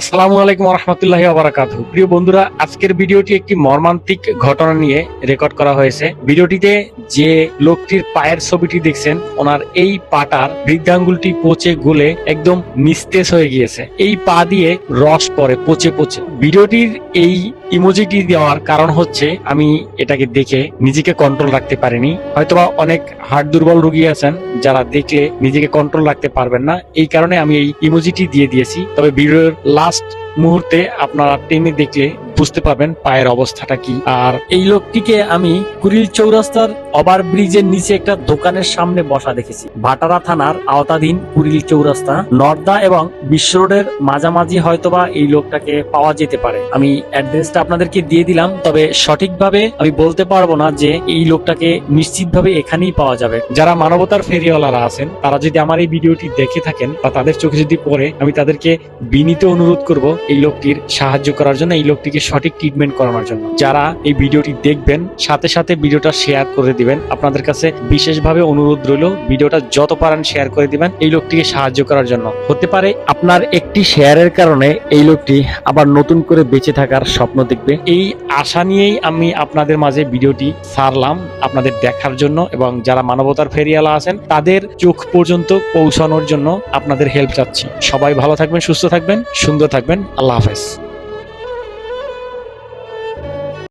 আসসালামু আলাইকুম রহমতুল্লাহ আবরাকাত প্রিয় বন্ধুরা, আজকের ভিডিওটি একটি মর্মান্তিক ঘটনা নিয়ে রেকর্ড করা হয়েছে। ভিডিওটিতে যে লোকটির পায়ের ছবিটি দেখছেন, ওনার এই পাটার বৃদ্ধাঙ্গুলটি পচে গলে একদম নিস্তেজ হয়ে গিয়েছে। এই পা দিয়ে রস পড়ে, পচে পচে। ভিডিওটির এই ইমোজিটি দেওয়ার কারণ হচ্ছে, আমি এটাকে দেখে নিজেকে কন্ট্রোল রাখতে পারিনি। হয়তোবা অনেক হার্ট দুর্বল রুগী আছেন, যারা দেখলে নিজেকে কন্ট্রোল রাখতে পারবেন না। এই কারণে আমি এই ইমোজিটি দিয়ে দিয়েছি। তবে ভিডিওর লাস্ট মুহূর্তে আপনারা টেনে দেখলে বুঝতে পারবেন পায়ের অবস্থাটা কি। আর এই লোকটিকে আমি কুড়িল চৌরাস্তার ওভার ব্রিজের নিচে একটা দোকানের সামনে বসা দেখেছি। ভাটারা থানার আওতাধীন কুড়িল চৌরাস্তা। নর্দা এবং বিশ্ব রোডের মাঝামাঝি হয়তোবা এই লোকটাকে পাওয়া যেতে পারে। আমি অ্যাড্রেসটা আপনাদেরকে দিয়ে দিলাম, তবে সঠিকভাবে আমি বলতে পারব না যে এই লোকটাকে নিশ্চিতভাবে এখানেই পাওয়া যাবে। যারা মানবতার ফেরিওয়ালারা আছেন, তারা যদি আমার এই ভিডিওটি দেখে থাকেন বা তাদের চোখে যদি পড়ে, আমি তাদেরকে বিনীত অনুরোধ করব এই লোকটির সাহায্য করার জন্য, এই লোকটিকে সঠিক ট্রিটমেন্ট করানোর জন্য। যারা এই ভিডিওটি দেখবেন, সাথে সাথে ভিডিওটা শেয়ার করে দিবেন। আপনাদের কাছে বিশেষভাবে অনুরোধ রইল, ভিডিওটা যত পারেন শেয়ার করে দিবেন, এই লোকটিকে সাহায্য করার জন্য। হতে পারে আপনার একটি শেয়ারের কারণে এই লোকটি আবার নতুন করে বেঁচে থাকার স্বপ্ন দেখবে। এই আশা নিয়েই আমি আপনাদের মাঝে ভিডিওটি সারলাম, আপনাদের দেখার জন্য এবং যারা মানবতার ফেরিয়ালা আছেন, তাদের চোখ পর্যন্ত পৌঁছানোর জন্য আপনাদের হেল্প চাচ্ছি। সবাই ভালো থাকবেন, সুস্থ থাকবেন, সুন্দর থাকবেন। আল্লাহ হাফেজ।